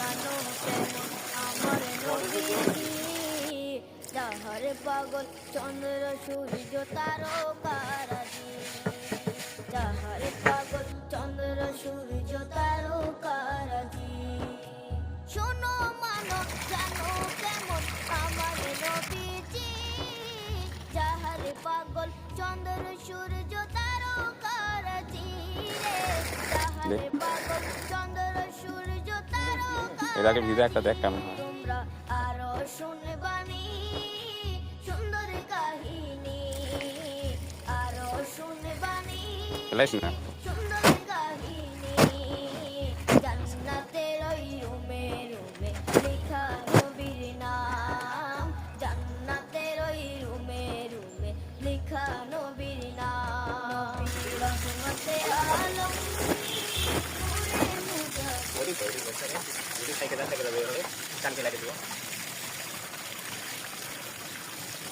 জানো কেমন আমার নবীজি? যাহার পাগল চন্দ্র সূর্য তারকারাজি যাহার পাগল চন্দ্র সূর্য তারকারাজি শোনো মানো জানো কেমন আমার নবীজি? যাহার পাগল চন্দ্র সূর্য তারকারাজি রে যাহার পাগল চন্দ্র সূর্য এর আগে ভিডিও একটা দেখ কেমন হয়। খেলাইস না? লেখা নবীর নাম। রহমতে আলম নূরে মুজাফফর ওই তো ওই তো ওই সাইকেল থেকে